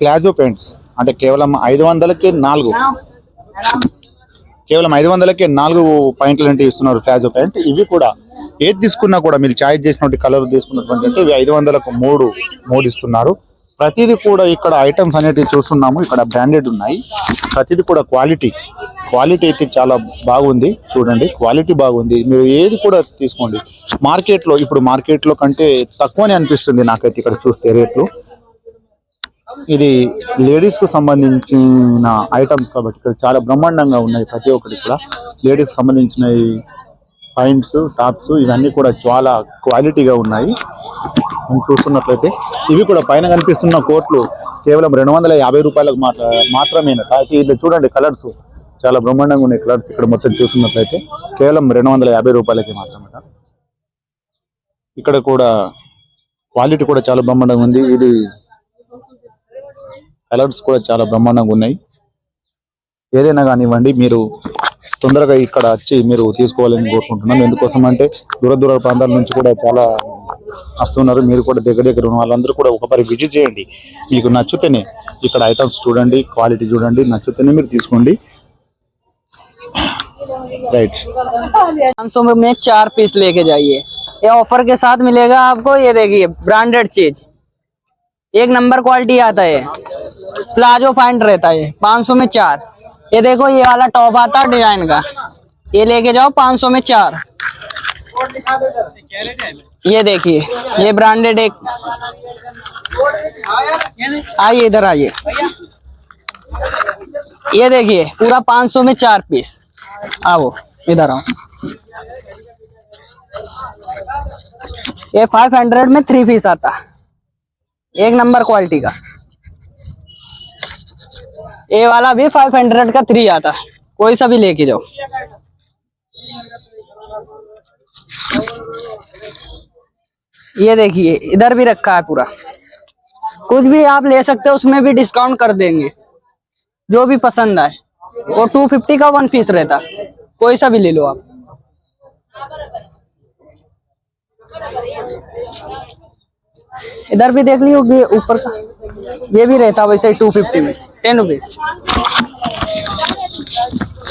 Palazzo paints అంటే కేవలం ఐదు వందలకి నాలుగు. కేవలం ఐదు వందలకి నాలుగు పాయింట్లు అంటే ఇస్తున్నారు ప్లాజో ప్యాంట్. ఇవి కూడా ఏది తీసుకున్నా కూడా మీరు చాయిస్ చేసినటువంటి కలర్ తీసుకున్నటువంటి అంటే ఇవి ఐదు వందలకు మూడు మూడు ఇస్తున్నారు ప్రతిదీ కూడా ఇక్కడ ఐటమ్స్ అనేటివి చూస్తున్నాము. ఇక్కడ బ్రాండెడ్ ఉన్నాయి. ప్రతిదీ కూడా క్వాలిటీ. క్వాలిటీ అయితే చాలా బాగుంది. చూడండి క్వాలిటీ బాగుంది. మీరు ఏది కూడా తీసుకోండి. మార్కెట్లో ఇప్పుడు మార్కెట్లో కంటే తక్కువనే అనిపిస్తుంది నాకైతే ఇక్కడ చూస్తే రేట్లు. ఇది లేడీస్కు సంబంధించిన ఐటమ్స్ కాబట్టి ఇక్కడ చాలా బ్రహ్మాండంగా ఉన్నాయి ప్రతి ఒక్కటి కూడా. లేడీస్ సంబంధించిన పాయింట్స్ టాప్స్ ఇవన్నీ కూడా చాలా క్వాలిటీగా ఉన్నాయి. మనం చూస్తున్నట్లయితే ఇవి కూడా పైన కనిపిస్తున్న కోట్లు కేవలం రెండు వందల యాభై రూపాయలకు మాత్రమేనట. అయితే ఇది చూడండి కలర్స్. చాలా బ్రహ్మాండంగా ఉన్నాయి కలర్స్ ఇక్కడ మొత్తం చూస్తున్నట్లయితే. కేవలం రెండు వందల యాభై రూపాయలకి మాత్రమేట. ఇక్కడ కూడా క్వాలిటీ కూడా చాలా బ్రహ్మాండంగా ఉంది. ఇది కలర్స్ కూడా చాలా బ్రహ్మాండంగా ఉన్నాయి ఏదైనా కానివ్వండి మీరు తొందరగా ఇక్కడ వచ్చి మీరు తీసుకోవాలని కోరుకుంటున్నాం ఎందుకోసం అంటే దూర దూర ప్రాంతాల నుంచి కూడా చాలా వస్తున్నారు మీరు కూడా దగ్గర దగ్గర ఉన్న వాళ్ళందరూ కూడా ఒకసారి విజిట్ చేయండి మీకు నచ్చితేనే ఇక్కడ ఐటమ్స్ చూడండి క్వాలిటీ చూడండి నచ్చితేనే మీరు తీసుకోండి రైట్ पाँच सौ में चार पीस लेके जाइए ये ऑफर के साथ मिलेगा आपको ये देखिए ब्रांडेड चीज एक नंबर क्वालिटी आता है। प्लाजो पैंट रहता है, पाँच सौ में चार। ये देखो, ये वाला टॉप आता है डिज़ाइन का। ये लेके जाओ, पाँच सौ में चार। ये देखिए, ये ब्रांडेड एक। आइए इधर आइए। ये देखिए, पूरा पाँच सौ में चार पीस। आओ, इधर आओ। ये फाइव हंड्रेड में थ्री पीस आता। है एक नंबर क्वालिटी का। ये वाला भी फाइव हंड्रेड का थ्री आता है। कोई सा भी लेके जाओ। ये देखिए, इधर भी रखा है पूरा। कुछ भी आप ले सकते हो, उसमें भी डिस्काउंट कर देंगे। जो भी पसंद आए। वो टू फिफ्टी का वन पीस रहता कोई सा भी ले लो आप। इधर भी देख ली होगी, ऊपर का। ये भी रहता वैसे ही टू फिफ्टी में। Ten rupees